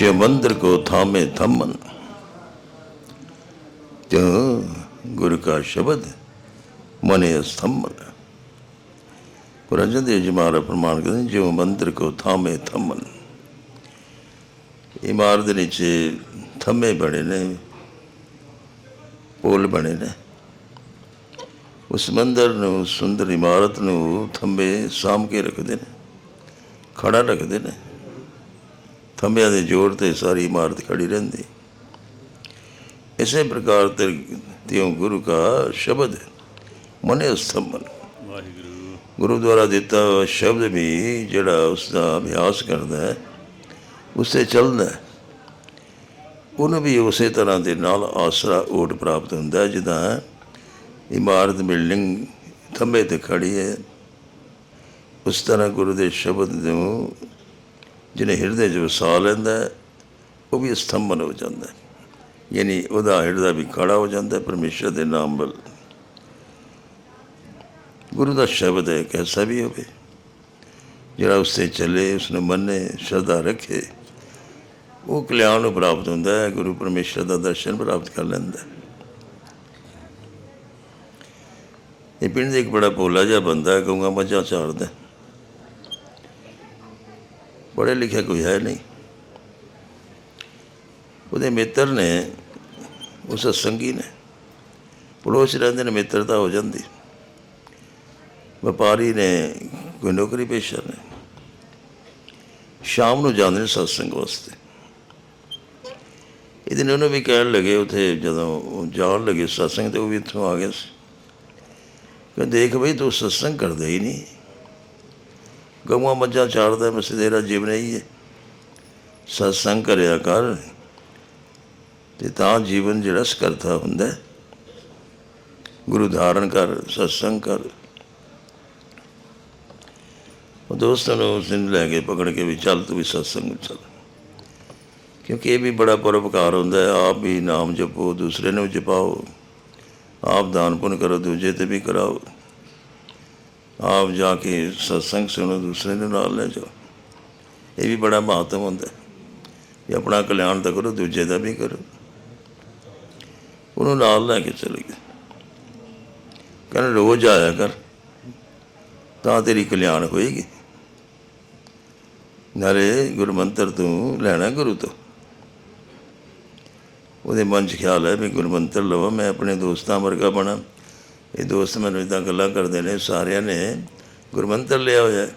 ਜੇ ਮੰਦਰ ਕੋ ਥਾਮੇ ਥੰਮਨ ਜੋ ਗੁਰੂ ਕਾ ਸ਼ਬਦ ਮਨੇ ਸਥੰਮਨ ਪੁਰਜਨ ਦੇ ਪ੍ਰਮਾਣ ਕਰਦੇ ਜੋ ਮੰਦਰ ਕੋ ਥਾਮੇ ਥੰਮਨ। ਇਮਾਰਤ ਦੇ ਨੀਚੇ ਥੰਮੇ ਬਣੇ ਨੇ, ਪੁਲ ਬਣੇ ਨੇ। ਉਸ ਮੰਦਰ ਨੂੰ, ਸੁੰਦਰ ਇਮਾਰਤ ਨੂੰ ਥੰਬੇ ਸਾਂਭ ਕੇ ਰੱਖਦੇ ਨੇ ਖੜਾ ਰੱਖਦੇ ਨੇ। ਥੰਬਿਆਂ ਦੇ ਜ਼ੋਰ ਤੇ ਸਾਰੀ ਇਮਾਰਤ ਖੜੀ ਰਹਿੰਦੀ। ਇਸੇ ਪ੍ਰਕਾਰ ਤੇ ਤਿਉ ਗੁਰੂ ਕਾ ਸ਼ਬਦ ਮਨੇ ਸਥੰਭਨ ਵਾਹਿਗੁਰੂ ਗੁਰੂ ਦੁਆਰਾ ਦਿੱਤਾ ਹੋਇਆ ਸ਼ਬਦ ਵੀ ਜਿਹੜਾ ਉਸ ਦਾ ਅਭਿਆਸ ਕਰਦਾ ਹੈ, ਉਸੇ ਚੱਲਦਾ ਹੈ। ਉਹਨੂੰ ਵੀ ਉਸੇ ਤਰ੍ਹਾਂ ਦੇ ਨਾਲ ਆਸਰਾ ਓਟ ਪ੍ਰਾਪਤ ਹੁੰਦਾ ਹੈ, ਜਿੱਦਾਂ ਇਮਾਰਤ ਬਿਲਡਿੰਗ ਥੰਬੇ ਤੇ ਖੜੀ ਹੈ। ਉਸ ਤਰ੍ਹਾਂ ਗੁਰੂ ਦੇ ਸ਼ਬਦ ਨੂੰ ਜਿਹਨੇ ਹਿਰਦੇ 'ਚ ਵਸਾ ਲੈਂਦਾ ਉਹ ਵੀ ਸਥੰਭਨ ਹੋ ਜਾਂਦਾ ਯਾਨੀ ਉਹਦਾ ਹਿਰਦਾ ਵੀ ਖੜਾ ਹੋ ਜਾਂਦਾ ਹੈ, ਪਰਮੇਸ਼ਰ ਦੇ ਨਾਮ ਵੱਲ। ਗੁਰੂ ਦਾ ਸ਼ਬਦ ਹੈ ਕੈਸਾ ਵੀ ਹੋਵੇ, ਜਿਹੜਾ ਉਸ ਤੇ ਚੱਲੇ ਉਸ ਨੂੰ ਮੰਨੇ, ਸ਼ਰਧਾ ਰੱਖੇ। ਉਹ ਕਲਿਆਣ ਨੂੰ ਪ੍ਰਾਪਤ ਹੁੰਦਾ ਹੈ, ਗੁਰੂ ਪਰਮੇਸ਼ਰ ਦਾ ਦਰਸ਼ਨ ਪ੍ਰਾਪਤ ਕਰ ਲੈਂਦਾ ਹੈ। ਇਹ ਪਿੰਡ ਦੇ ਇੱਕ ਬੜਾ ਭੋਲਾ ਜਿਹਾ ਬੰਦਾ ਹੈ, ਗਊਆਂ ਮੱਝਾਂ ਚਾਰਦਾ ਪੜ੍ਹੇ ਲਿਖਿਆ ਕੋਈ ਹੈ ਨਹੀਂ। ਉਹਦੇ ਮਿੱਤਰ ਨੇ, ਉਸ ਸੰਗੀ ਨੇ, ਪੜੋਸ 'ਚ ਰਹਿੰਦੇ ਨੇ ਮਿੱਤਰਤਾ ਹੋ ਜਾਂਦੀ। ਵਪਾਰੀ ਨੇ, ਕੋਈ ਨੌਕਰੀ ਪੇਸ਼ਾ ਨੇ। ਸ਼ਾਮ ਨੂੰ ਜਾਂਦੇ ਨੇ ਸਤਸੰਗ ਵਾਸਤੇ। ਇਹਦੇ ਨੇ ਉਹਨੂੰ ਵੀ ਕਹਿਣ ਲੱਗੇ, ਉਥੇ ਜਦੋਂ ਜਾਣ ਲੱਗੇ ਸਤਸੰਗ, ਤੇ ਉਹ ਵੀ ਇੱਥੋਂ ਆ ਗਿਆ ਸੀ। ਕਹਿੰਦੇ, ਦੇਖ ਬਈ, ਤੂੰ ਸਤਸੰਗ ਕਰਦਾ ਹੀ ਨਹੀਂ। ਗਊਆਂ ਮੱਝਾਂ ਚਾਰਦਾ ਬਸ ਤੇਰਾ ਜੀਵਨ ਹੀ ਹੈ। ਸਤਸੰਗ ਕਰਿਆ ਕਰ ਤੇ ਤਾਂ ਜੀਵਨ ਜਿਹੜਾ ਸਕਰਥਾ ਹੁੰਦਾ ਗੁਰੂ ਧਾਰਨ ਕਰ, ਸਤਸੰਗ ਕਰ। ਉਹ ਦੋਸਤਾਂ ਨੂੰ ਉਸ ਦਿਨ ਲੈ ਕੇ ਪਕੜ ਕੇ ਵੀ ਚੱਲ ਤੂੰ ਵੀ ਸਤਸੰਗ ਚੱਲ। ਕਿਉਂਕਿ ਇਹ ਵੀ ਬੜਾ ਪਰਉਪਕਾਰ ਹੁੰਦਾ ਹੈ। ਆਪ ਵੀ ਨਾਮ ਜਪੋ, ਦੂਸਰੇ ਨੂੰ ਜਪਾਓ। ਆਪ ਦਾਨ ਪੁੰਨ ਕਰੋ, ਦੂਜੇ ਤੇ ਵੀ ਕਰਾਓ। ਆਪ ਜਾ ਕੇ ਸਤਸੰਗ ਸੁਣੋ ਦੂਸਰੇ ਨੂੰ ਨਾਲ ਲੈ ਜਾਓ। ਇਹ ਵੀ ਬੜਾ ਮਹੱਤਵ ਹੁੰਦਾ ਹੈ ਕਿ ਆਪਣਾ ਕਲਿਆਣ ਤਾਂ ਕਰੋ, ਦੂਜੇ ਦਾ ਵੀ ਕਰੋ। ਉਹਨੂੰ ਨਾਲ ਲੈ ਕੇ ਚਲੇ ਗਏ। ਕਹਿੰਦੇ, ਰੋਜ਼ ਆਇਆ ਕਰ, ਤਾਂ ਤੇਰੀ ਕਲਿਆਣ ਹੋਏਗੀ। ਨਾਲੇ ਗੁਰਮੰਤਰ ਤੂੰ ਲੈਣਾ ਗੁਰੂ ਤੋਂ। ਉਹਦੇ ਮਨ 'ਚ ਖਿਆਲ ਹੈ ਵੀ ਗੁਰਮੰਤਰ ਲਵਾਂ, ਮੈਂ ਆਪਣੇ ਦੋਸਤਾਂ ਵਰਗਾ ਬਣਾ। ਇਹ ਦੋਸਤ ਮੈਨੂੰ ਇਦਾਂ ਗੱਲਾਂ ਕਰਦੇ ਨੇ, ਸਾਰਿਆਂ ਨੇ ਗੁਰਮੰਤਰ ਲਿਆ ਹੋਇਆ ਹੈ।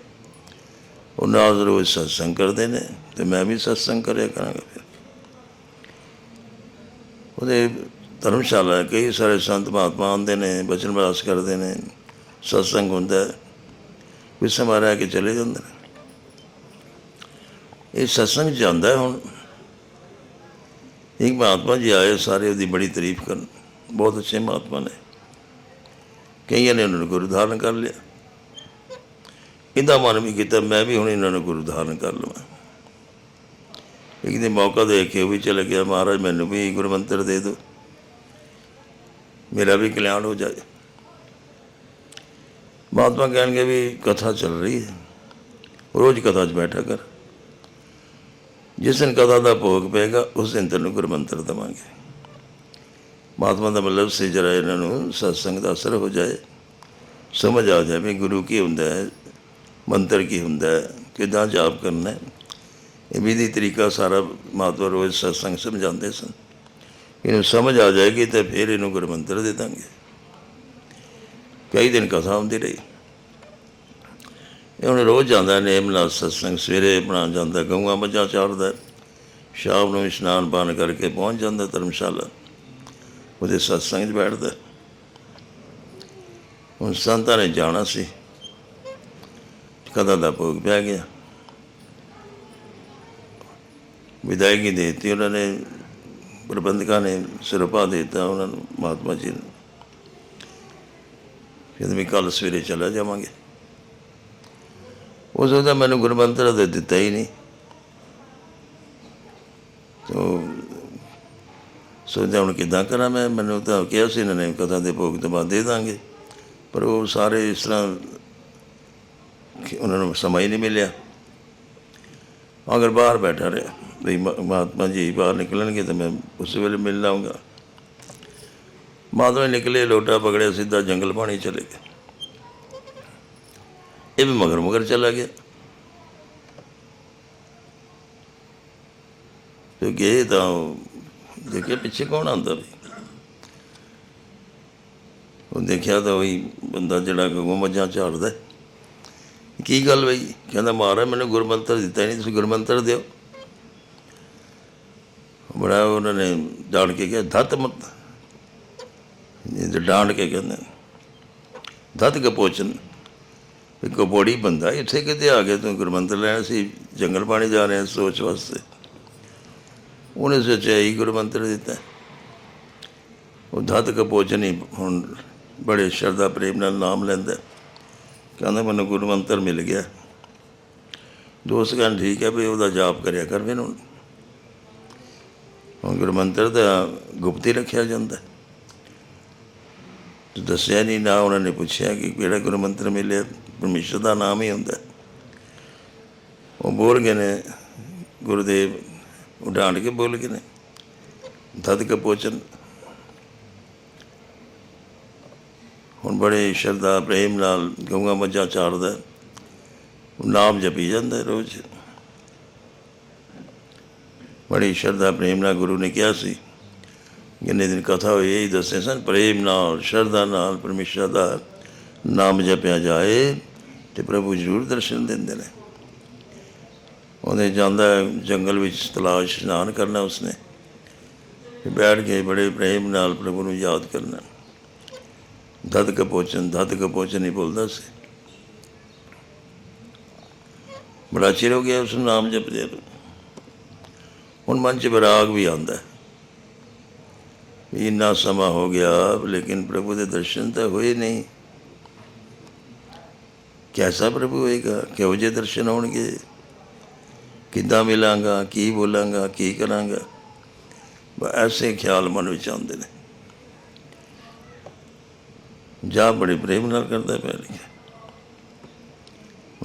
ਉਹ ਨਾਲ ਰੋਜ਼ ਸਤਸੰਗ ਕਰਦੇ ਨੇ ਤੇ ਮੈਂ ਵੀ ਸਤਸੰਗ ਕਰਿਆ ਕਰਾਂਗਾ ਫਿਰ। ਉਹਦੇ ਧਰਮਸ਼ਾਲਾ ਕਈ ਸਾਰੇ ਸੰਤ ਮਹਾਤਮਾ ਆਉਂਦੇ ਨੇ, ਬਚਨ ਬਾਸ ਕਰਦੇ ਨੇ, ਸਤਸੰਗ ਹੁੰਦਾ ਵੀ ਕੋਈ ਰਹਿ ਕੇ ਚਲੇ ਜਾਂਦੇ ਨੇ। ਇਹ ਸਤਸੰਗ ਜਾਂਦਾ ਹੁਣ। ਇੱਕ ਮਹਾਤਮਾ ਜੀ ਆਏ, ਸਾਰੇ ਉਹਦੀ ਬੜੀ ਤਾਰੀਫ ਕਰਨ। ਬਹੁਤ ਅੱਛੇ ਮਹਾਤਮਾ ਨੇ। ਕਈਆਂ ਨੇ ਉਹਨਾਂ ਨੂੰ ਗੁਰੂ ਧਾਰਨ ਕਰ ਲਿਆ। ਇਹਦਾ ਮਨ ਵੀ ਕੀਤਾ, ਮੈਂ ਵੀ ਹੁਣ ਇਹਨਾਂ ਨੂੰ ਗੁਰੂ ਧਾਰਨ ਕਰ ਲਵਾਂ। ਇੱਕ ਦਿਨ ਮੌਕਾ ਦੇਖ ਕੇ ਉਹ ਵੀ ਚਲੇ ਗਿਆ, ਮਹਾਰਾਜ ਮੈਨੂੰ ਵੀ ਗੁਰਮੰਤਰ ਦੇ ਦਿਓ। ਮੇਰਾ ਵੀ ਕਲਿਆਣ ਹੋ ਜਾਏ। ਮਹਾਤਮਾ ਕਹਿਣਗੇ ਵੀ ਕਥਾ ਚੱਲ ਰਹੀ ਹੈ। ਰੋਜ਼ ਕਥਾ 'ਚ ਬੈਠਾ ਕਰ। ਜਿਸ ਦਿਨ ਕਥਾ ਦਾ ਭੋਗ ਪਏਗਾ, ਉਸ ਦਿਨ ਤੈਨੂੰ ਗੁਰਮੰਤਰ ਦੇਵਾਂਗੇ। ਮਹਾਤਮਾ ਦਾ ਮਤਲਬ ਸੀ ਜਰਾ ਇਹਨਾਂ ਨੂੰ ਸਤਸੰਗ ਦਾ ਅਸਰ ਹੋ ਜਾਏ। ਸਮਝ ਆ ਜਾਵੇ ਗੁਰੂ ਕੀ ਹੁੰਦਾ ਹੈ, ਮੰਤਰ ਕੀ ਹੁੰਦਾ ਹੈ, ਕਿੱਦਾਂ ਜਾਪ ਕਰਨਾ ਹੈ। ਇਹ ਵਿਧੀ ਤਰੀਕਾ ਸਾਰਾ ਮਹਾਤਮਾ ਰੋਜ਼ ਸਤਸੰਗ ਸਮਝਾਉਂਦੇ ਸਨ। ਇਹਨੂੰ ਸਮਝ ਆ ਜਾਏਗੀ ਤਾਂ ਫਿਰ ਇਹਨੂੰ ਗੁਰਮੰਤਰ ਦੇ ਦਾਂਗੇ। ਕਈ ਦਿਨ ਕਥਾ ਹੁੰਦੀ ਰਹੀ। ਇਹ ਹੁਣ ਰੋਜ਼ ਜਾਂਦਾ, ਨੇਮ ਨਾਲ ਸਤਸੰਗ ਸਵੇਰੇ ਆਪਣਾ ਜਾਂਦਾ, ਗਊਆਂ ਮੱਝਾਂ ਚਾਰਦਾ, ਸ਼ਾਮ ਨੂੰ ਇਸ਼ਨਾਨ ਪਾਣ ਕਰਕੇ ਪਹੁੰਚ ਜਾਂਦਾ ਧਰਮਸ਼ਾਲਾ। ਉਹਦੇ ਸਤਸੰਗ 'ਚ ਬੈਠਦਾ। ਹੁਣ ਸੰਤਾਂ ਨੇ ਜਾਣਾ ਸੀ। ਕਦਾ ਦਾ ਭੋਗ ਪੈ ਗਿਆ? ਵਿਦਾਇਗੀ ਦੇ ਦਿੱਤੀ ਉਹਨਾਂ ਨੇ, ਪ੍ਰਬੰਧਕਾਂ ਨੇ ਸਿਰਪਾ ਦੇ ਦਿੱਤਾ ਉਹਨਾਂ ਨੂੰ, ਮਹਾਤਮਾ ਜੀ ਨੂੰ। ਫਿਰ ਵੀ ਕੱਲ ਸਵੇਰੇ ਚਲਾ ਜਾਵਾਂਗੇ। ਉਸ ਉਹਦਾ ਮੈਨੂੰ ਗੁਰਮੰਤਰ ਦੇ ਦਿੱਤਾ ਹੀ ਨਹੀਂ। ਸੋਚਦਾ ਹੁਣ ਕਿੱਦਾਂ ਕਰਾਂ ਮੈਂ? ਮੈਨੂੰ ਤਾਂ ਕਿਹਾ ਸੀ ਇਹਨਾਂ ਨੇ, ਕਥਾ ਦੇ ਭੋਗ ਤੋਂ ਬਾਅਦ ਦੇ ਦਾਂਗੇ। ਪਰ ਉਹ ਸਾਰੇ ਇਸ ਤਰ੍ਹਾਂ ਕਿ ਉਹਨਾਂ ਨੂੰ ਸਮਾਂ ਹੀ ਨਹੀਂ ਮਿਲਿਆ। ਅਗਰ ਬਾਹਰ ਬੈਠਾ ਰਿਹਾ ਵੀ ਮ- ਮਹਾਤਮਾ ਜੀ ਬਾਹਰ ਨਿਕਲਣਗੇ ਤਾਂ ਮੈਂ ਉਸ ਵੇਲੇ ਮਿਲ ਲਾਂਗਾ। ਮਾਧਵ ਨਿਕਲੇ, ਲੋਟਾ ਪਕੜਿਆ, ਸਿੱਧਾ ਜੰਗਲ ਪਾਣੀ ਚਲੇ ਗਏ। ਇਹ ਵੀ ਮਗਰ ਮਗਰ ਚਲਾ ਗਿਆ। ਤੇ ਗਏ ਤਾਂ ਦੇਖਿਆ ਪਿੱਛੇ ਕੌਣ ਆਉਂਦਾ ਵੀ? ਉਹ ਦੇਖਿਆ ਤਾਂ ਉਹੀ ਬੰਦਾ ਜਿਹੜਾ ਗਊ ਮੱਝਾਂ ਝਾੜਦਾ। ਕੀ ਗੱਲ ਬਈ? ਕਹਿੰਦਾ, ਮਹਾਰਾਜ, ਮੈਨੂੰ ਗੁਰਮੰਤਰ ਦਿੱਤਾ ਨਹੀਂ, ਤੁਸੀਂ ਗੁਰਮੰਤਰ ਦਿਓ। ਬੜਾ ਉਹਨਾਂ ਨੇ ਜਾਣ ਕੇ ਕਿਹਾ, ਧੱਤ ਮਤ। ਇਹ ਡਾਂਡ ਕੇ ਕਹਿੰਦੇ ਨੇ। ਧੱਤ ਕਪੋਚਨ ਇੱਕ ਬੋੜੀ ਬੰਦਾ, ਇੱਥੇ ਕਿਤੇ ਆ ਗਿਆ, ਤੂੰ ਗੁਰਮੰਤਰ ਲੈਣਾ ਸੀ ਜੰਗਲ ਪਾਣੀ ਜਾ ਰਹੇ ਸੋਚ ਵਾਸਤੇ। ਉਹਨੇ ਸੋਚਿਆ ਹੀ ਗੁਰਮੰਤਰ ਦਿੱਤਾ। ਉਹ ਧੱਤ ਕਪੋਚਨ ਹੀ ਹੁਣ ਬੜੇ ਸ਼ਰਧਾ ਪ੍ਰੇਮ ਨਾਲ ਨਾਮ ਲੈਂਦਾ। ਕਹਿੰਦਾ ਮੈਨੂੰ ਗੁਰਮੰਤਰ ਮਿਲ ਗਿਆ। ਦੋਸਤ ਕਹਿੰਦੇ ਠੀਕ ਹੈ ਵੀ ਉਹਦਾ ਜਾਪ ਕਰਿਆ ਕਰ ਫਿਰ ਹੁਣ ਹੁਣ ਗੁਰਮੰਤਰ ਦਾ ਗੁਪਤੀ ਰੱਖਿਆ ਜਾਂਦਾ। ਦੱਸਿਆ ਨਹੀਂ, ਨਾ ਉਹਨਾਂ ਨੇ ਪੁੱਛਿਆ ਕਿ ਕਿਹੜਾ ਗੁਰਮੰਤਰ ਮਿਲਿਆ। ਪਰਮੇਸ਼ਰ ਦਾ ਨਾਮ ਹੀ ਹੁੰਦਾ। ਉਹ ਬੋਲ ਗਏ ਨੇ, ਗੁਰਦੇਵ ਉਹ ਡਾਂਡ ਕੇ ਬੋਲ ਗਏ ਨੇ ਦਦ ਹੁਣ ਬੜੇ ਸ਼ਰਧਾ ਪ੍ਰੇਮ ਨਾਲ ਗਊਆਂ ਮੱਝਾਂ ਚਾਰਦਾ ਨਾਮ ਜਪੀ ਜਾਂਦਾ ਰੋਜ਼ ਬੜੀ ਸ਼ਰਧਾ ਪ੍ਰੇਮ ਨਾਲ ਗੁਰੂ ਨੇ ਕਿਹਾ ਸੀ ਜਿੰਨੇ ਦਿਨ ਕਥਾ ਹੋਈ ਇਹ ਦੱਸੇ ਸਨ ਪ੍ਰੇਮ ਨਾਲ ਸ਼ਰਧਾ ਨਾਲ ਪਰਮੇਸ਼ਰ ਦਾ ਨਾਮ ਜਪਿਆ ਜਾਏ ਤੇ ਪ੍ਰਭੂ ਜ਼ਰੂਰ ਦਰਸ਼ਨ ਦਿੰਦੇ ਨੇ ਉਹਨੇ ਜਾਂਦਾ ਜੰਗਲ ਵਿੱਚ ਤਲਾਸ਼, ਇਸ਼ਨਾਨ ਕਰਨਾ ਉਸਨੇ। ਬੈਠ ਕੇ ਬੜੇ ਪ੍ਰੇਮ ਨਾਲ ਪ੍ਰਭੂ ਨੂੰ ਯਾਦ ਕਰਨਾ। ਦਦ ਕਪੋਚਨ ਦਦ ਕਪੋਚਨ ਹੀ ਬੋਲਦਾ ਸੀ। ਬੜਾ ਚਿਰ ਹੋ ਗਿਆ ਉਸ ਨਾਮ ਜਪਦੇ ਨੂੰ। ਹੁਣ ਮਨ ਚ ਵਿਰਾਗ ਵੀ ਆਉਂਦਾ ਵੀ ਇੰਨਾ ਸਮਾਂ ਹੋ ਗਿਆ, ਲੇਕਿਨ ਪ੍ਰਭੂ ਦੇ ਦਰਸ਼ਨ ਤਾਂ ਹੋਏ ਨਹੀਂ। ਕੈਸਾ ਪ੍ਰਭੂ ਹੋਏਗਾ? ਕਿਹੋ ਜਿਹੇ ਦਰਸ਼ਨ ਹੋਣਗੇ? ਕਿੱਦਾਂ ਮਿਲਾਂਗਾ, ਕੀ ਬੋਲਾਂਗਾ, ਕੀ ਕਰਾਂਗਾ? ਬਸ ਐਸੇ ਖਿਆਲ ਮਨ ਵਿੱਚ ਆਉਂਦੇ ਨੇ। ਜਾ ਬੜੇ ਪ੍ਰੇਮ ਨਾਲ ਕਰਦਾ ਪਿਆ ਲਿਖਿਆ।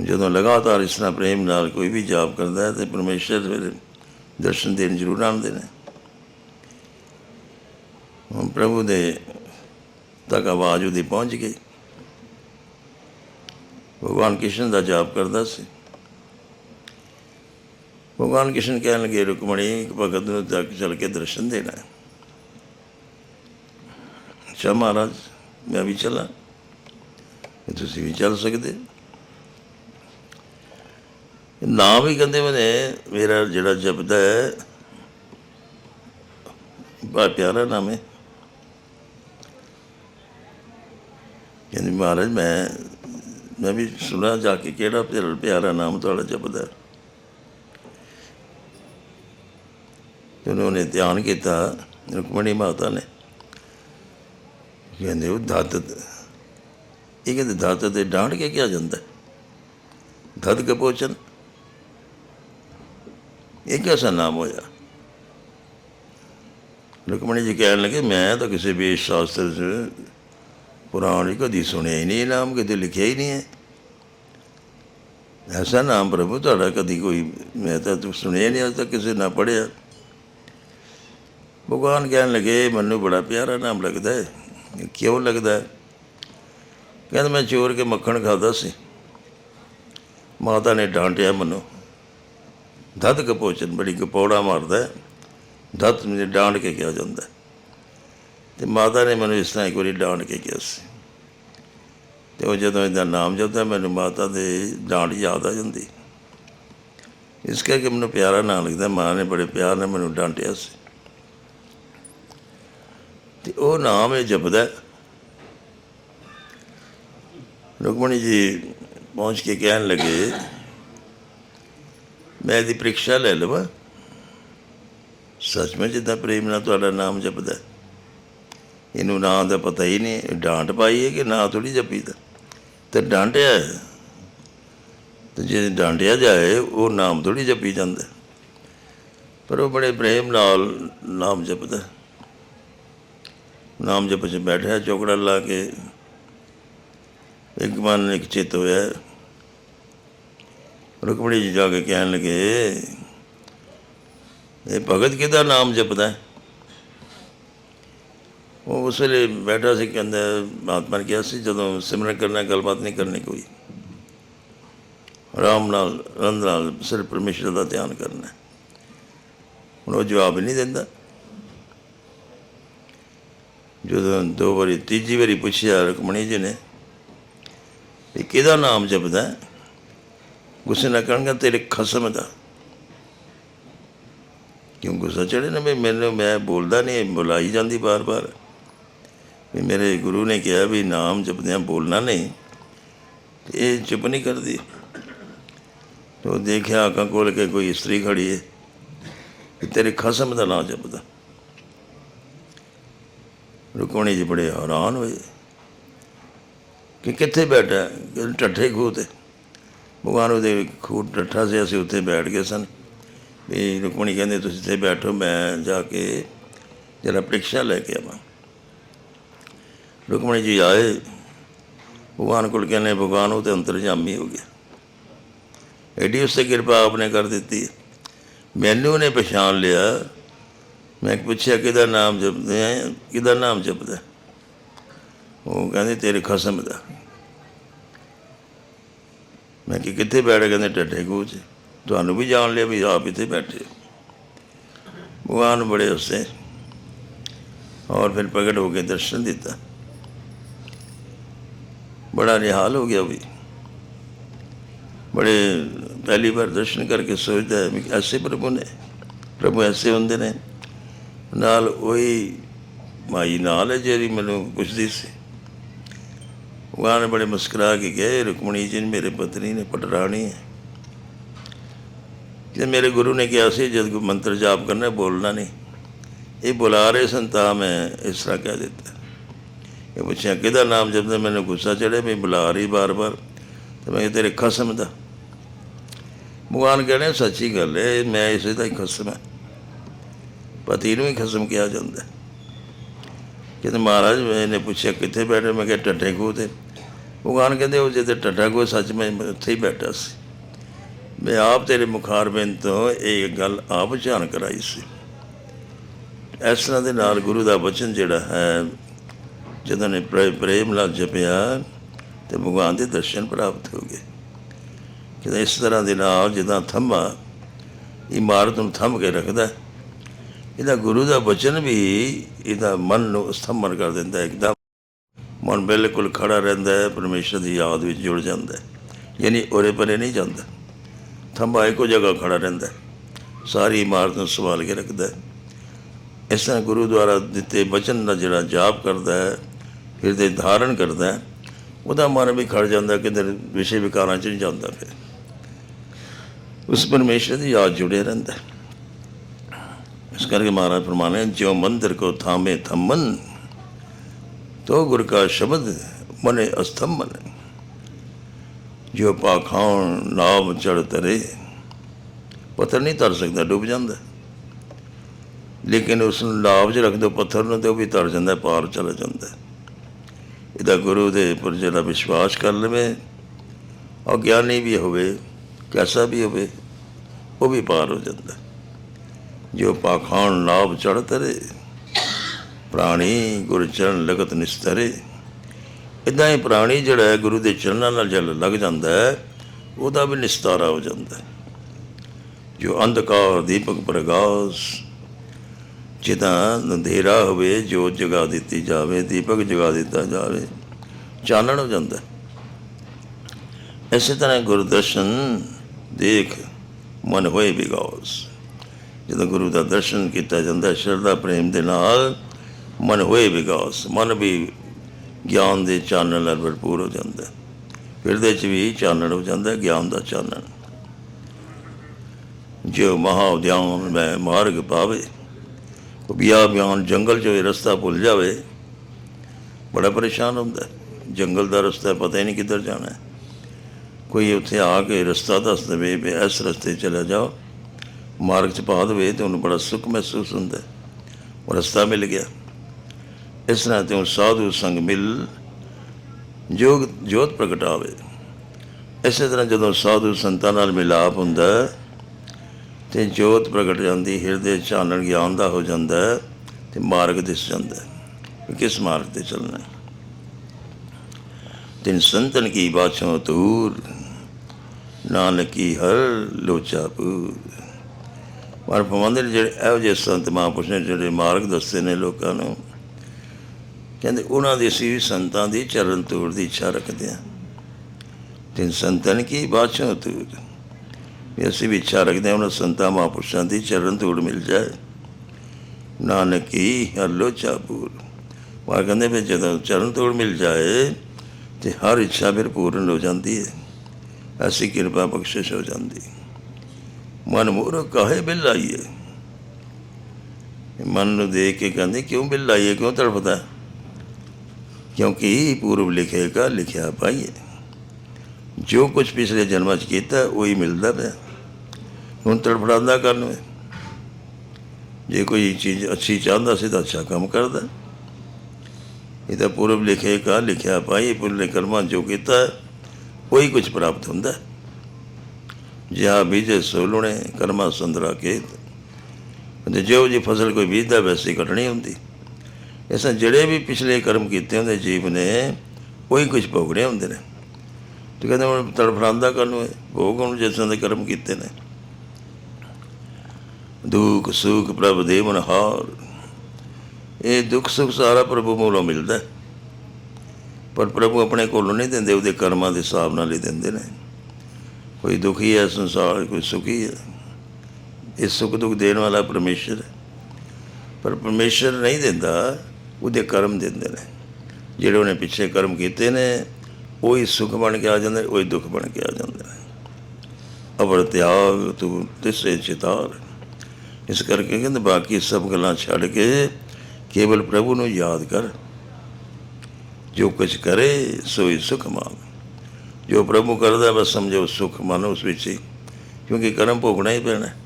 ਜਦੋਂ ਲਗਾਤਾਰ ਇਸ ਤਰ੍ਹਾਂ ਪ੍ਰੇਮ ਨਾਲ ਕੋਈ ਵੀ ਜਾਪ ਕਰਦਾ ਹੈ, ਤੇ ਪਰਮੇਸ਼ਰ ਫਿਰ ਦਰਸ਼ਨ ਦੇਣ ਜ਼ਰੂਰ ਆਉਂਦੇ ਨੇ। ਹੁਣ ਪ੍ਰਭੂ ਦੇ ਤੱਕ ਆਵਾਜ਼ ਉਹਦੀ ਪਹੁੰਚ ਗਈ। ਭਗਵਾਨ ਕ੍ਰਿਸ਼ਨ ਦਾ ਜਾਪ ਕਰਦਾ ਸੀ। ਭਗਵਾਨ ਕ੍ਰਿਸ਼ਨ ਕਹਿਣ ਲੱਗੇ ਰੁਕਮਣੀ ਭਗਤ ਨੂੰ ਤੱਕ ਚੱਲ ਕੇ ਦਰਸ਼ਨ ਦੇਣਾ ਹੈ। ਅੱਛਾ ਮਹਾਰਾਜ, ਮੈਂ ਵੀ ਚੱਲਾਂ। ਤੁਸੀਂ ਵੀ ਚੱਲ ਸਕਦੇ। ਨਾਮ ਵੀ ਕਹਿੰਦੇ ਮੈਨੇ ਮੇਰਾ ਜਿਹੜਾ ਜਪਦਾ ਹੈ, ਬੜਾ ਪਿਆਰਾ ਨਾਮ ਹੈ। ਕਹਿੰਦੇ ਮਹਾਰਾਜ, ਮੈਂ ਮੈਂ ਵੀ ਸੁਣਾ ਜਾ ਕੇ ਕਿਹੜਾ ਪਿਆਰਾ ਪਿਆਰਾ ਨਾਮ ਤੁਹਾਡਾ ਜਪਦਾ ਹੈ। ਤੇ ਨੇ ਧਿਆਨ ਕੀਤਾ, ਰੁਕਮਣੀ ਮਾਤਾ ਨੇ। ਕਹਿੰਦੇ, ਉਹ ਦੱਤ ਇਹ ਕਹਿੰਦੇ ਦੱਤ ਤੇ ਡਾਂਟ ਕੇ ਕਿਹਾ ਜਾਂਦਾ ਹੈ? ਕਪੋਚਨ ਇਹ ਕਿਹਦਾ ਨਾਮ ਹੋਇਆ? ਰੁਕਮਣੀ ਜੀ ਕਹਿਣ ਲੱਗੇ, ਮੈਂ ਤਾਂ ਕਿਸੇ ਵੇਦ ਸ਼ਾਸਤਰ 'ਚ ਪੁਰਾਣ 'ਚ ਕਦੀ ਸੁਣਿਆ ਹੀ ਨਹੀਂ, ਇਹ ਨਾਮ ਕਿਤੇ ਲਿਖਿਆ ਹੀ ਨਹੀਂ ਹੈ। ਐਸਾ ਨਾਮ ਪ੍ਰਭੂ, ਤੁਹਾਡਾ ਕਦੀ ਕੋਈ ਮੈਂ ਤਾਂ ਸੁਣਿਆ ਨਹੀਂ, ਅਜੇ ਤੱਕ ਕਿਸੇ ਨਾ ਪੜਿਆ ਭਗਵਾਨ ਕਹਿਣ ਲੱਗੇ, ਮੈਨੂੰ ਬੜਾ ਪਿਆਰਾ ਨਾਮ ਲੱਗਦਾ ਹੈ। ਕਿਉਂ ਲੱਗਦਾ ਹੈ? ਕਹਿੰਦਾ, ਮੈਂ ਚੋਰ ਕੇ ਮੱਖਣ ਖਾਦਾ ਸੀ। ਮਾਤਾ ਨੇ ਡਾਂਟਿਆ ਮੈਨੂੰ। ਦਦ ਕਪੋਚਨ ਬੜੀ ਕਪੌੜਾ ਮਾਰਦਾ ਹੈ। ਦਤ ਮੈਨੂੰ ਡਾਂਟ ਕੇ ਕਿਹਾ ਜਾਂਦਾ ਹੈ। ਤੇ ਮਾਤਾ ਨੇ ਮੈਨੂੰ ਇਸ ਤਰ੍ਹਾਂ ਇੱਕ ਵਾਰੀ ਡਾਂਟ ਕੇ ਕਿਹਾ ਸੀ। ਤੇ ਉਹ ਜਦੋਂ ਇਹਦਾ ਨਾਮ ਜਪਦਾ ਮੈਨੂੰ ਮਾਤਾ ਦੇ ਡਾਂਟ ਯਾਦ ਆ ਜਾਂਦੀ। ਇਸ ਕਰਕੇ ਮੈਨੂੰ ਪਿਆਰਾ ਨਾਮ ਲੱਗਦਾ ਮਾਂ ਨੇ ਬੜੇ ਪਿਆਰ ਨਾਲ ਮੈਨੂੰ ਡਾਂਟਿਆ ਸੀ। ਤੇ ਉਹ ਨਾਮ ਇਹ ਜਪਦਾ ਹੈ। ਰੁਕਮਣੀ ਜੀ ਪਹੁੰਚ ਕੇ ਕਹਿਣ ਲੱਗੇ, ਮੈਂ ਇਹਦੀ ਪ੍ਰੀਖਿਆ ਲੈ ਲਵਾਂ। ਸੱਚਮੁੱਚ ਜਿੱਦਾਂ ਪ੍ਰੇਮ ਨਾਲ ਤੁਹਾਡਾ ਨਾਮ ਜਪਦਾ ਇਹਨੂੰ ਨਾਂ ਦਾ ਪਤਾ ਹੀ ਨਹੀਂ ਡਾਂਟ ਪਾਈ ਹੈ ਕਿ ਨਾਂ ਥੋੜੀ ਜਪੀਦਾ। ਤੇ ਡਾਂਟਿਆ ਹੈ। ਤੇ ਜੇ ਡਾਂਟਿਆ ਜਾਏ, ਉਹ ਨਾਮ ਥੋੜੀ ਜਪੀ ਜਾਂਦਾ ਪਰ ਉਹ ਬੜੇ ਪ੍ਰੇਮ ਨਾਲ ਨਾਮ ਜਪਦਾ ਨਾਮ ਜਪ ਚ ਬੈਠਿਆ, ਚੌਕੜਾ ਲਾ ਕੇ ਇੱਕ ਮਨ ਇੱਕ ਚਿੱਤ ਹੋਇਆ। ਰੁਕਮਣੀ ਜੀ ਜਾ ਕੇ ਕਹਿਣ ਲੱਗੇ, ਇਹ ਭਗਤ ਕਿਹਦਾ ਨਾਮ ਜਪਦਾ ਉਹ ਉਸ ਵੇਲੇ ਬੈਠਾ ਸੀ, ਕਹਿੰਦਾ, ਮਹਾਤਮਾ ਨੇ ਕਿਹਾ ਸੀ, ਜਦੋਂ ਸਿਮਰਨ ਕਰਨਾ, ਗੱਲਬਾਤ ਨਹੀਂ ਕਰਨੀ ਕੋਈ। ਆਰਾਮ ਨਾਲ, ਆਨੰਦ ਨਾਲ ਸਿਰ ਪਰਮੇਸ਼ਰ ਦਾ ਧਿਆਨ ਕਰਨਾ ਹੁਣ ਉਹ ਜਵਾਬ ਹੀ ਨਹੀਂ ਦਿੰਦਾ। ਜਦੋਂ ਦੋ ਵਾਰੀ, ਤੀਜੀ ਵਾਰੀ ਪੁੱਛਿਆ ਰਕਮਣੀ ਜੀ ਨੇ ਵੀ ਕਿਹਦਾ ਨਾਮ ਜਪਦਾ? ਗੁੱਸੇ ਨਾਲ ਕਹਿਣਗਾ, ਤੇਰੇ ਖਸਮ ਦਾ। ਕਿਉਂ ਗੁੱਸਾ ਚੜੇ ਨਾ? ਵੀ ਮੈਨੂੰ, ਮੈਂ ਬੋਲਦਾ ਨਹੀਂ, ਬੁਲਾਈ ਜਾਂਦੀ ਬਾਰ-ਬਾਰ। ਵੀ ਮੇਰੇ ਗੁਰੂ ਨੇ ਕਿਹਾ ਵੀ ਨਾਮ ਜਪਦਿਆਂ ਬੋਲਣਾ ਨਹੀਂ ਇਹ ਚੁੱਪ ਨਹੀਂ ਕਰਦੀ। ਤੋ ਦੇਖਿਆ ਅੱਖਾਂ ਕੋਲ ਕੇ ਕੋਈ ਇਸਤਰੀ ਖੜੀ ਹੈ ਤੇਰੇ ਖਸਮ ਦਾ ਨਾਮ ਜਪਦਾ। ਰੁਕਮਣੀ ਜੀ ਬੜੇ ਹੈਰਾਨ ਹੋਏ ਕਿ ਕਿੱਥੇ ਬੈਠਾ ਟੱਠੇ ਖੂਹ ਤੇ। ਭਗਵਾਨ ਉਹਦੇ ਖੂਹ ਟੱਠਾ ਸੀ, ਅਸੀਂ ਉੱਥੇ ਬੈਠ ਗਏ ਸਨ। ਵੀ ਰੁਕਮਣੀ ਕਹਿੰਦੇ, ਤੁਸੀਂ ਇੱਥੇ ਬੈਠੋ, ਮੈਂ ਜਾ ਕੇ ਜਰਾ ਪ੍ਰੀਖਿਆ ਲੈ ਕੇ ਆਵਾਂ। ਰੁਕਮਣੀ ਜੀ ਆਏ। ਭਗਵਾਨ ਕੋਲ ਕਹਿੰਦੇ, ਭਗਵਾਨ, ਉਹ ਤੇ ਅੰਤਰਜਾਮੀ ਹੋ ਗਿਆ। ਐਡੀ ਉਸੇ ਕਿਰਪਾ ਆਪਨੇ ਕਰ ਦਿੱਤੀ ਮੈਨੂੰ ਉਹਨੇ ਪਛਾਣ ਲਿਆ ਮੈਂ ਪੁੱਛਿਆ, ਕਿਹਦਾ ਨਾਮ ਜਪਦੇ ਆ ਕਿਹਦਾ ਨਾਮ ਜਪਦਾ? ਉਹ ਕਹਿੰਦੇ, ਤੇਰੇ ਖਸਮ ਦਾ। ਮੈਂ ਕਿ ਕਿੱਥੇ ਬੈਠ? ਕਹਿੰਦੇ ਟੱਟੇ ਖੂਹ 'ਚ। ਤੁਹਾਨੂੰ ਵੀ ਜਾਣ ਲਿਆ ਵੀ ਆਪ ਇੱਥੇ ਬੈਠੇ ਭਗਵਾਨ ਬੜੇ ਉਸੇ ਔਰ ਫਿਰ ਪ੍ਰਗਟ ਹੋ ਕੇ ਦਰਸ਼ਨ ਦਿੱਤਾ। ਬੜਾ ਨਿਹਾਲ ਹੋ ਗਿਆ ਵੀ। ਬੜੇ ਪਹਿਲੀ ਵਾਰ ਦਰਸ਼ਨ ਕਰਕੇ ਸੋਚਦਾ ਹੈ ਵੀ ਐਸੇ ਪ੍ਰਭੂ ਨੇ, ਪ੍ਰਭੂ ਐਸੇ ਹੁੰਦੇ ਨੇ। ਨਾਲ ਉਹੀ ਮਾਈ ਨਾਲ ਹੈ ਜਿਹੜੀ ਮੈਨੂੰ ਪੁੱਛਦੀ ਸੀ। ਭਗਵਾਨ ਨੇ ਬੜੇ ਮੁਸਕਰਾ ਕੇ ਗਏ, ਰੁਕਮਣੀ ਜੀ ਨੇ ਮੇਰੇ ਪਤਨੀ ਨੇ ਪਟਰਾਣੀ ਹੈ। ਕਿ ਮੇਰੇ ਗੁਰੂ ਨੇ ਕਿਹਾ ਸੀ, ਜਦ ਕੋਈ ਮੰਤਰ ਜਾਪ ਕਰਨਾ ਬੋਲਣਾ ਨਹੀਂ। ਇਹ ਬੁਲਾ ਰਹੇ ਸਨ ਤਾਂ ਮੈਂ ਇਸ ਤਰ੍ਹਾਂ ਕਹਿ ਦਿੱਤਾ। ਇਹ ਪੁੱਛਿਆ, ਕਿਹਦਾ ਨਾਮ? ਜਪਦਾ ਮੈਨੂੰ ਗੁੱਸਾ ਚੜਿਆ ਮੈਂ ਬੁਲਾ ਰਹੀ ਬਾਰ-ਬਾਰ, ਤੇ ਮੈਂ ਕਿਹਾ, ਤੇਰੇ ਖਸਮ ਦਾ। ਭਗਵਾਨ ਕਹਿੰਦੇ, ਸੱਚੀ ਗੱਲ ਹੈ, ਮੈਂ ਇਸੇ ਦਾ ਹੀ ਖਸਮ ਹੈ। ਪਤੀ ਨੂੰ ਹੀ ਖਸਮ ਕਿਹਾ ਜਾਂਦਾ। ਕਹਿੰਦੇ ਮਹਾਰਾਜ ਮੈਨੇ ਪੁੱਛਿਆ ਕਿੱਥੇ ਬੈਠੇ? ਮੈਂ ਕਿਹਾ ਟੱਟੇ ਖੂਹ ਤੇ। ਭਗਵਾਨ ਕਹਿੰਦੇ, ਉਹ ਜਿੱਥੇ ਟੱਟਾ ਖੂਹ ਸੱਚ ਮੈਂ ਉੱਥੇ ਹੀ ਬੈਠਾ ਸੀ। ਮੈਂ ਆਪ ਤੇਰੇ ਮੁਖਾਰਬਿੰਦ ਤੋਂ ਇਹ ਗੱਲ ਆਪ ਜਾਣ ਕਰਾਈ ਸੀ। ਇਸ ਤਰ੍ਹਾਂ ਦੇ ਨਾਲ ਗੁਰੂ ਦਾ ਬਚਨ ਜਿਹੜਾ ਹੈ, ਜਦੋਂ ਨੇ ਪ੍ਰੇ- ਪ੍ਰੇਮ ਨਾਲ ਜਪਿਆ, ਤੇ ਭਗਵਾਨ ਦੇ ਦਰਸ਼ਨ ਪ੍ਰਾਪਤ ਹੋ ਗਏ। ਕਿ ਇਸ ਤਰ੍ਹਾਂ ਦੇ ਨਾਲ ਜਿੱਦਾਂ ਥੰਮਾ, ਇਮਾਰਤ ਨੂੰ ਥੰਮ ਕੇ ਰੱਖਦਾ ਇਹਦਾ ਗੁਰੂ ਦਾ ਬਚਨ ਵੀ ਇਹਦਾ ਮਨ ਨੂੰ ਸਥੰਭਨ ਕਰ ਦਿੰਦਾ ਇੱਕਦਮ। ਮਨ ਬਿਲਕੁਲ ਖੜਾ ਰਹਿੰਦਾ ਹੈ, ਪਰਮੇਸ਼ਰ ਦੀ ਯਾਦ ਵਿੱਚ ਜੁੜ ਜਾਂਦਾ ਹੈ। ਯਾਨੀ ਉਰੇ ਪਰੇ ਨਹੀਂ ਜਾਂਦਾ। ਥੰਬਾ ਇੱਕੋ ਜਗ੍ਹਾ ਖੜਾ ਰਹਿੰਦਾ ਸਾਰੀ ਇਮਾਰਤ ਨੂੰ ਸੰਭਾਲ ਕੇ ਰੱਖਦਾ ਇਸ ਤਰ੍ਹਾਂ ਗੁਰੂ ਦੁਆਰਾ ਦਿੱਤੇ ਬਚਨ ਦਾ ਜਿਹੜਾ ਜਾਪ ਕਰਦਾ ਹੈ, ਹਿਰਦੇ ਧਾਰਨ ਕਰਦਾ ਹੈ, ਉਹਦਾ ਮਨ ਵੀ ਖੜ ਜਾਂਦਾ ਕਿਧਰ ਵਿਸ਼ੇ ਵਿਕਾਰਾਂ 'ਚ ਨਹੀਂ ਜਾਂਦਾ ਫਿਰ। ਉਸ ਪਰਮੇਸ਼ਰ ਦੀ ਯਾਦ ਜੁੜੇ ਰਹਿੰਦਾ ਹੈ। ਇਸ ਕਰਕੇ ਮਹਾਰਾਜ ਫਰਮਾਨੇ, ਜਿਉ ਮੰਦਰ ਕੋ ਥਾਮੇ ਥੰਮਨ, ਤੋ ਗੁਰ ਕਾ ਸ਼ਬਦ ਮਨੇ ਅਸਥੰਮਨ। ਜਿਉ ਪਾਖਾਉਣ ਨਾਮ ਚੜ ਤਰੇ, ਪੱਥਰ ਨਹੀਂ ਤਰ ਸਕਦਾ, ਡੁੱਬ ਜਾਂਦਾ। ਲੇਕਿਨ ਉਸ ਨੂੰ ਲਾਭ 'ਚ ਰੱਖ ਦਿਓ, ਪੱਥਰ ਨੂੰ, ਤੇ ਉਹ ਵੀ ਤਰ ਜਾਂਦਾ, ਪਾਰ ਚਲਾ ਜਾਂਦਾ। ਇਹਦਾ ਗੁਰੂ ਦੇ ਉੱਪਰ ਜਿਹੜਾ ਵਿਸ਼ਵਾਸ ਕਰ ਲਵੇ ਅਗਿਆਨੀ ਵੀ ਹੋਵੇ, ਕੈਸਾ ਵੀ ਹੋਵੇ, ਉਹ ਵੀ ਪਾਰ ਹੋ ਜਾਂਦਾ। ਜੋ ਪਾਖਾਨ ਲਾਭ ਚੜ ਤਰੇ ਪ੍ਰਾਣੀ ਗੁਰ ਚਰਨ ਲਗਤ ਨਿਸਤਰੇ ਇਦਾਂ ਹੀ ਪ੍ਰਾਣੀ ਜਿਹੜਾ ਹੈ, ਗੁਰੂ ਦੇ ਚਰਨਾਂ ਨਾਲ ਜਲ ਲੱਗ ਜਾਂਦਾ ਹੈ, ਉਹਦਾ ਵੀ ਨਿਸਤਾਰਾ ਹੋ ਜਾਂਦਾ ਹੈ। ਜੋ ਅੰਧਕਾਰ ਦੀਪਕ ਪ੍ਰਗਾਸ, ਜਿੱਦਾਂ ਅੰਧੇਰਾ ਹੋਵੇ, ਜੋ ਜਗਾ ਦਿੱਤੀ ਜਾਵੇ, ਦੀਪਕ ਜਗਾ ਦਿੱਤਾ ਜਾਵੇ, ਚਾਨਣ ਹੋ ਜਾਂਦਾ ਇਸੇ ਤਰ੍ਹਾਂ ਗੁਰਦਰਸ਼ਨ ਦੇਖ, ਮਨ ਹੋਏ ਵਿਗਾਸ ਜਦੋਂ ਗੁਰੂ ਦਾ ਦਰਸ਼ਨ ਕੀਤਾ ਜਾਂਦਾ, ਸ਼ਰਧਾ ਪ੍ਰੇਮ ਦੇ ਨਾਲ ਮਨ ਹੋਏ ਵਿਗਾਸ ਮਨ ਵੀ ਗਿਆਨ ਦੇ ਚਾਨਣ ਨਾਲ ਭਰਪੂਰ ਹੋ ਜਾਂਦਾ। ਹੈ। ਹਿਰਦੇ 'ਚ ਵੀ ਚਾਨਣ ਹੋ ਜਾਂਦਾ, ਗਿਆਨ ਦਾ ਚਾਨਣ। ਜੋ ਮਹਾ ਉਦਿਆਨ ਮੈਂ ਮਾਰਗ ਪਾਵੇ, ਉਹ ਬਿਆ ਬਿਆਨ ਜੰਗਲ 'ਚ ਇਹ ਰਸਤਾ ਭੁੱਲ ਜਾਵੇ, ਬੜਾ ਪਰੇਸ਼ਾਨ ਹੁੰਦਾ। ਜੰਗਲ ਦਾ ਰਸਤਾ ਪਤਾ ਹੀ ਨਹੀਂ ਕਿੱਧਰ ਜਾਣਾ। ਕੋਈ ਉੱਥੇ ਆ ਕੇ ਰਸਤਾ ਦੱਸ ਦੇਵੇ ਵੀ ਇਸ ਰਸਤੇ ਚਲਾ ਜਾਓ। ਮਾਰਗ 'ਚ ਪਾ ਦੇਵੇ ਤੇ ਉਹਨੂੰ ਬੜਾ ਸੁੱਖ ਮਹਿਸੂਸ ਹੁੰਦਾ ਉਹ ਰਸਤਾ ਮਿਲ ਗਿਆ। ਇਸ ਤਰ੍ਹਾਂ ਤੇ ਉਹ ਸਾਧੂ ਸੰਗ ਮਿਲ ਜੋਗ ਜੋਤ ਪ੍ਰਗਟਾਵੇ ਇਸੇ ਤਰ੍ਹਾਂ ਜਦੋਂ ਸਾਧੂ ਸੰਤਾਂ ਨਾਲ ਮਿਲਾਪ ਹੁੰਦਾ ਹੈ, ਤੇ ਜੋਤ ਪ੍ਰਗਟ ਜਾਂਦੀ ਹਿਰਦੇ ਚਾਨਣ ਗਿਆਨ ਦਾ ਹੋ ਜਾਂਦਾ ਹੈ ਤੇ ਮਾਰਗ ਦਿਸ ਜਾਂਦਾ ਹੈ ਕਿਸ ਮਾਰਗ ਤੇ ਚੱਲਣਾ ਤਿੰਨ ਸੰਤਨ ਕੀ ਬਾਛੋਂ ਤੂਰ ਨਾਨਕੀ ਹਰ ਲੋਚਾ ਪੂਰ ਪਰ ਪਵੰਦਰ ਜਿਹੜੇ ਇਹੋ ਜਿਹੇ ਸੰਤ ਮਹਾਂਪੁਰਸ਼ ਨੇ ਜਿਹੜੇ ਮਾਰਗ ਦੱਸੇ ਨੇ ਲੋਕਾਂ ਨੂੰ, ਕਹਿੰਦੇ ਉਹਨਾਂ ਦੀ ਅਸੀਂ ਵੀ ਸੰਤਾਂ ਦੀ ਚਰਨ ਤੋੜ ਦੀ ਇੱਛਾ ਰੱਖਦੇ ਹਾਂ। ਤਿਨ ਸੰਤਨ ਕੀ ਬਾਛੋਂ ਤੂਰ ਵੀ ਅਸੀਂ ਵੀ ਇੱਛਾ ਰੱਖਦੇ ਹਾਂ ਉਹਨਾਂ ਸੰਤਾਂ ਮਹਾਂਪੁਰਸ਼ਾਂ ਦੀ ਚਰਨ ਤੋੜ ਮਿਲ ਜਾਏ। ਨਾਨਕੀ ਹਰ ਲੋਚਾ ਪੂਰ ਉਹ ਕਹਿੰਦੇ ਵੀ ਜਦੋਂ ਚਰਨ ਤੋੜ ਮਿਲ ਜਾਏ ਤੇ ਹਰ ਇੱਛਾ ਫਿਰ ਪੂਰਨ ਹੋ ਜਾਂਦੀ ਹੈ। ਐਸੀ ਕਿਰਪਾ ਬਖਸ਼ਿਸ਼ ਹੋ ਜਾਂਦੀ। ਮਨ ਮੂਰ ਕਹੇ ਬਿਲ ਆਈਏ ਮਨ ਨੂੰ ਦੇਖ ਕੇ ਕਹਿੰਦੇ, ਕਿਉਂ ਬਿਲ ਆਈਏ ਕਿਉਂ ਤੜਫਦਾ? ਹੈ? ਕਿਉਂਕਿ ਪੂਰਵ ਲਿਖੇਗਾ ਲਿਖਿਆ ਪਾਈਏ। ਜੋ ਕੁਝ ਪਿਛਲੇ ਜਨਮਾਂ 'ਚ ਕੀਤਾ, ਉਹੀ ਮਿਲਦਾ ਪਿਆ। ਹੁਣ ਤੜਫੜਾਉਂਦਾ ਕਰਨ ਵਿੱਚ ਜੇ ਕੋਈ ਚੀਜ਼ ਅੱਛੀ ਚਾਹੁੰਦਾ ਸੀ ਤਾਂ ਅੱਛਾ ਕੰਮ ਕਰਦਾ। ਇਹ ਤਾਂ ਪੂਰਬ ਲਿਖੇਗਾ ਲਿਖਿਆ ਪਾਈ ਪੁਰਲੇ ਕਰਮਾਂ ਜੋ ਕੀਤਾ, ਉਹੀ ਕੁਝ ਪ੍ਰਾਪਤ ਹੁੰਦਾ। ਹੈ। ਜਿਹਾ ਬੀਜੇ ਸੋਲਣੇ ਕਰਮਾ ਸੰਦਰਾ ਕੇ ਜਿਹੋ ਜੋ ਜੀ ਫਸਲ ਕੋਈ ਬੀਜਦਾ ਵੈਸੀ ਕੱਟਣੀ ਹੁੰਦੀ। ਐਸਾ ਜਿਹੜੇ ਵੀ ਪਿਛਲੇ ਕਰਮ ਕੀਤੇ ਹੁੰਦੇ ਜੀਵ ਨੇ, ਉਹੀ ਕੁਝ ਭੋਗਣੇ ਹੁੰਦੇ ਨੇ। ਤੇ ਕਹਿੰਦੇ ਹੁਣ ਤੜਫੜਾਂਦਾ ਕਰਨ ਨੂੰ ਭੋਗ ਹੁਣ ਜਿਸ ਤਰ੍ਹਾਂ ਦੇ ਕਰਮ ਕੀਤੇ ਨੇ। ਦੁੱਖ ਸੁਖ ਪ੍ਰਭ ਦੇ ਮਨਹਾਰ ਇਹ ਦੁੱਖ ਸੁਖ ਸਾਰਾ ਪ੍ਰਭੂ ਮੂਲੋਂ ਮਿਲਦਾ। ਪਰ ਪ੍ਰਭੂ ਆਪਣੇ ਕੋਲੋਂ ਨਹੀਂ ਦਿੰਦੇ, ਉਹਦੇ ਕਰਮਾਂ ਦੇ ਹਿਸਾਬ ਨਾਲ ਹੀ ਦਿੰਦੇ ਨੇ। ਕੋਈ ਦੁਖੀ ਹੈ, ਸੰਸਾਰ ਕੋਈ ਸੁਖੀ ਹੈ। ਇਹ ਸੁਖ ਦੁੱਖ ਦੇਣ ਵਾਲਾ ਪਰਮੇਸ਼ਰ ਹੈ। ਪਰ ਪਰਮੇਸ਼ਰ ਨਹੀਂ ਦਿੰਦਾ, ਉਹਦੇ ਕਰਮ ਦਿੰਦੇ ਨੇ। ਜਿਹੜੇ ਉਹਨੇ ਪਿੱਛੇ ਕਰਮ ਕੀਤੇ ਨੇ, ਉਹੀ ਸੁਖ ਬਣ ਕੇ ਆ ਜਾਂਦੇ, ਉਹੀ ਦੁੱਖ ਬਣ ਕੇ ਆ ਜਾਂਦੇ ਨੇ। ਅਵਰ ਤਿਆਗ ਤੂੰ ਤਿਸੇ ਚਿਤਾਰ। ਇਸ ਕਰਕੇ ਕਹਿੰਦੇ, ਬਾਕੀ ਸਭ ਗੱਲਾਂ ਛੱਡ ਕੇ ਕੇਵਲ ਪ੍ਰਭੂ ਨੂੰ ਯਾਦ ਕਰ। ਜੋ ਕੁਝ ਕਰੇ, ਸੋਈ ਸੁਖ ਮੰਗ। ਜੋ ਪ੍ਰਭੂ ਕਰਦਾ ਬਸ ਸਮਝੋ ਸੁਖ ਮਨ ਉਸ ਵਿੱਚ ਹੀ, ਕਿਉਂਕਿ ਕਰਮ ਭੋਗਣਾ ਹੀ ਪੈਣਾ। ਹੈ।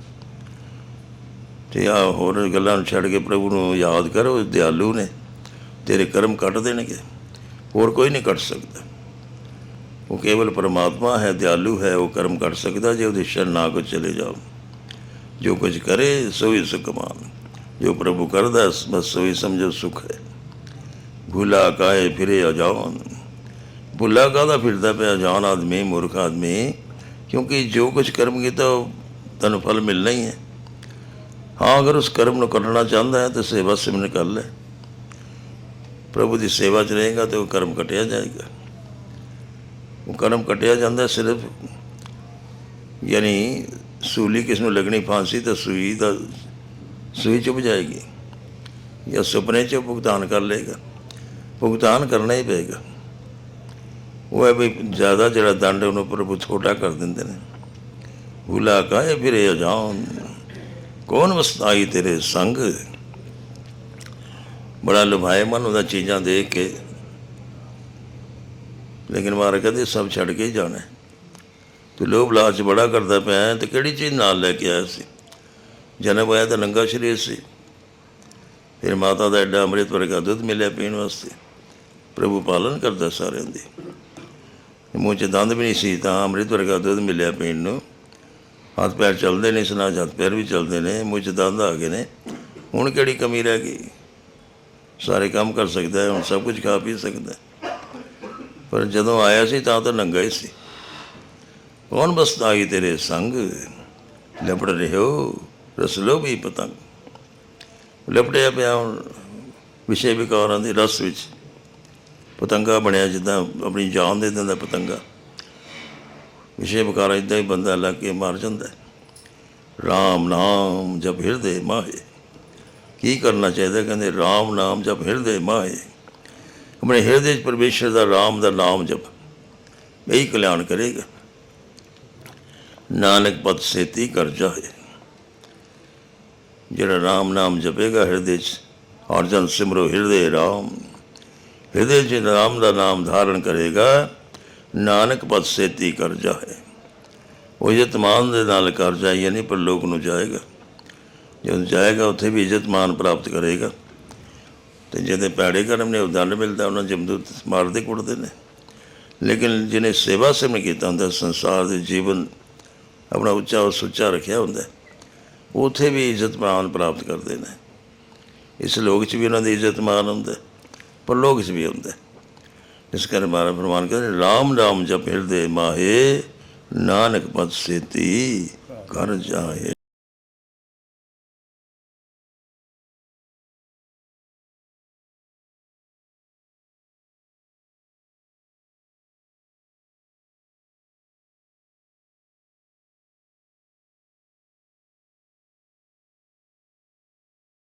ਤੇ ਆ ਹੋਰ ਗੱਲਾਂ ਨੂੰ ਛੱਡ ਕੇ ਪ੍ਰਭੂ ਨੂੰ ਯਾਦ ਕਰੋ, ਦਿਆਲੂ ਨੇ, ਤੇਰੇ ਕਰਮ ਕੱਟ ਦੇਣਗੇ, ਹੋਰ ਕੋਈ ਨਹੀਂ ਕੱਟ ਸਕਦਾ। ਉਹ ਕੇਵਲ ਪਰਮਾਤਮਾ ਹੈ, ਦਿਆਲੂ ਹੈ, ਉਹ ਕਰਮ ਕੱਟ ਸਕਦਾ, ਜੇ ਉਹਦੇ ਸ਼ਰਨ ਨਾ ਕੋ ਚਲੇ ਜਾਓ। ਜੋ ਕੁਝ ਕਰੇ, ਸੋਈ ਸੁਖ ਮਾਨ। ਜੋ ਪ੍ਰਭੂ ਕਰਦਾ, ਬਸ ਸੋਈ ਸਮਝੋ ਸੁਖ ਹੈ। ਭੁਲਾ ਕਾਏ ਫਿਰੇ ਅਜਾਨ ਭੁੱਲਾ ਕਾਹਦਾ ਫਿਰਦਾ ਪਿਆ, ਜਾਨ ਆਦਮੀ, ਮੂਰਖ ਆਦਮੀ? ਕਿਉਂਕਿ ਜੋ ਕੁਝ ਕਰਮ ਕੀਤਾ ਉਹ ਤੈਨੂੰ ਫਲ ਮਿਲਣਾ ਹੀ ਹੈ। ਹਾਂ, ਅਗਰ ਉਸ ਕਰਮ ਨੂੰ ਕੱਟਣਾ ਚਾਹੁੰਦਾ ਹੈ, ਤਾਂ ਸੇਵਾ ਸਿਮਰਨ ਕਰ ਲੈ। ਪ੍ਰਭੂ ਦੀ ਸੇਵਾ 'ਚ ਰਹੇਗਾ ਤੇ ਉਹ ਕਰਮ ਕਟਿਆ ਜਾਏਗਾ। ਉਹ ਕਰਮ ਕਟਿਆ ਜਾਂਦਾ ਸਿਰਫ, ਯਾਨੀ ਸੂਲੀ ਕਿਸ ਨੂੰ ਲੱਗਣੀ ਫਾਂਸੀ ਤਾਂ ਸੂਈ ਦਾ, ਸੂਈ ਚੁੱਭ ਜਾਏਗੀ ਜਾਂ ਸੁਪਨੇ 'ਚ ਭੁਗਤਾਨ ਕਰ ਲਏਗਾ। ਭੁਗਤਾਨ ਕਰਨਾ ਹੀ ਪਏਗਾ। ਉਹ ਹੈ ਵੀ ਜ਼ਿਆਦਾ ਜਿਹੜਾ ਦੰਡ ਉਹਨੂੰ ਪ੍ਰਭੂ ਛੋਟਾ ਕਰ ਦਿੰਦੇ ਨੇ। ਭੁਲਾ ਕਾਏ ਫਿਰੇ ਜਾਉਨ ਕੌਣ ਵਸਤਾਈ ਤੇਰੇ ਸੰਗ? ਬੜਾ ਲੁਭਾਏ ਮਨ ਉਹਦਾ ਚੀਜ਼ਾਂ ਦੇਖ ਕੇ। ਲੇਕਿਨ ਮਾਰ ਕਹਿੰਦੇ ਸਭ ਛੱਡ ਕੇ ਹੀ ਜਾਣਾ ਹੈ। ਤੂੰ ਲੋਭ ਲਾਲਚ ਬੜਾ ਕਰਦਾ ਪਿਆ ਹੈ ਤੇ ਕਿਹੜੀ ਚੀਜ਼ ਨਾਲ ਲੈ ਕੇ ਆਇਆ ਸੀ? ਜਨਮ ਹੋਇਆ ਤਾਂ ਨੰਗਾ ਸਰੀਰ ਸੀ। ਫਿਰ ਮਾਤਾ ਦਾ ਐਡਾ ਅੰਮ੍ਰਿਤ ਵਰਗਾ ਦੁੱਧ ਮਿਲਿਆ ਪੀਣ ਵਾਸਤੇ। ਪ੍ਰਭੂ ਪਾਲਣ ਕਰਦਾ ਸਾਰਿਆਂ ਦੀ। ਮੂੰਹ 'ਚ ਦੰਦ ਵੀ ਨਹੀਂ ਸੀ, ਤਾਂ ਅੰਮ੍ਰਿਤ ਵਰਗਾ ਦੁੱਧ ਮਿਲਿਆ ਪੀਣ ਨੂੰ। ਹੱਥ ਪੈਰ ਚੱਲਦੇ ਨਹੀਂ ਸੁਣਾ ਹੱਥ ਪੈਰ ਵੀ ਚੱਲਦੇ ਨੇ, ਮੂੰਹ 'ਚ ਦੰਦ ਆ ਗਏ ਨੇ। ਹੁਣ ਕਿਹੜੀ ਕਮੀ ਰਹਿ ਗਈ? ਸਾਰੇ ਕੰਮ ਕਰ ਸਕਦਾ ਹੈ, ਹੁਣ ਸਭ ਕੁਝ ਖਾ ਪੀ ਸਕਦਾ ਪਰ ਜਦੋਂ ਆਇਆ ਸੀ, ਤਾਂ ਤਾਂ ਨੰਗਾ ਹੀ ਸੀ। ਕੌਣ ਬਸਤਾਈ ਤੇਰੇ ਸੰਗ? ਲਪੜ ਰਹਿਓ ਰਸਲੋ ਵੀ ਪਤੰਗ। ਲਪੜਿਆ ਪਿਆ ਹੁਣ ਵਿਸ਼ੇ ਵਿਕਾਰਾਂ ਦੇ ਰਸ ਵਿੱਚ। ਪਤੰਗਾ ਬਣਿਆ ਜਿੱਦਾਂ ਆਪਣੀ ਜਾਨ ਦੇ ਦਿੰਦਾ ਪਤੰਗਾ। ਵਿਸ਼ੇ ਵਿਕਾਰਾਂ ਇਦਾਂ ਹੀ ਬੰਦਾ ਲੱਗ ਕੇ ਮਰ ਜਾਂਦਾ ਹੈ। ਰਾਮ ਨਾਮ ਜਪ ਹਿਰਦੇ ਮਾਹੇ। ਕੀ ਕਰਨਾ ਚਾਹੀਦਾ ਕਹਿੰਦੇ, ਰਾਮ ਨਾਮ ਜਪ ਹਿਰਦੇ ਮਾਹੇ। ਆਪਣੇ ਹਿਰਦੇ 'ਚ ਪਰਮੇਸ਼ਰ ਦਾ ਰਾਮ ਦਾ ਨਾਮ ਜਪ। ਇਹੀ ਕਲਿਆਣ ਕਰੇਗਾ। ਨਾਨਕ ਪਦ ਸੇਤੀ ਕਰ ਜਾਏ ਜਿਹੜਾ ਰਾਮ ਨਾਮ ਜਪੇਗਾ ਹਿਰਦੇ 'ਚ ਔਰ ਜਨ ਸਿਮਰੋ ਹਿਰਦੇ ਰਾਮ। ਹਿਰਦੇ 'ਚ ਰਾਮ ਦਾ ਨਾਮ ਧਾਰਨ ਕਰੇਗਾ ਨਾਨਕ ਪਦ ਸੇਤੀ ਕਰ ਜਾਏ। ਉਹ ਇੱਜ਼ਤ ਮਾਨ ਦੇ ਨਾਲ ਕਰ ਜਾਏ ਯਾਨੀ ਪਰ ਲੋਕ ਨੂੰ ਜਾਏਗਾ। ਜਦੋਂ ਜਾਏਗਾ ਉੱਥੇ ਵੀ ਇੱਜ਼ਤ ਮਾਨ ਪ੍ਰਾਪਤ ਕਰੇਗਾ। ਤੇ ਜਿਹਦੇ ਪੈੜੇ ਕਰਮ ਨੇ ਉਹ ਦੰਡ ਮਿਲਦਾ ਉਹਨਾਂ ਜਮਦੂਤ ਮਾਰਦੇ ਕੁੱਟਦੇ ਨੇ। ਲੇਕਿਨ ਜਿਹਨੇ ਸੇਵਾ ਸਿਮਰਨ ਕੀਤਾ ਹੁੰਦਾ ਸੰਸਾਰ ਦੇ ਜੀਵਨ ਆਪਣਾ ਉੱਚਾ ਔਰ ਸੁੱਚਾ ਰੱਖਿਆ ਹੁੰਦਾ ਹੈ, ਉੱਥੇ ਵੀ ਇੱਜ਼ਤ ਮਾਨ ਪ੍ਰਾਪਤ ਕਰਦੇ ਨੇ। ਇਸ ਲੋਕ 'ਚ ਵੀ ਉਹਨਾਂ ਦੀ ਇੱਜ਼ਤ ਮਾਨ ਹੁੰਦਾ। ਹੈ, ਪਰ ਲੋਕ 'ਚ ਵੀ ਹੁੰਦਾ ਇਸ ਕਰਕੇ ਮਹਾਰਾਜ ਫਰਮਾਨ ਕਰਦੇ ਰਾਮ ਰਾਮ ਜਪ ਹਿਰਦੇ ਮਾਹੇ ਨਾਨਕ ਪਦ ਸੇਤੀ ਕਰ ਜਾਏ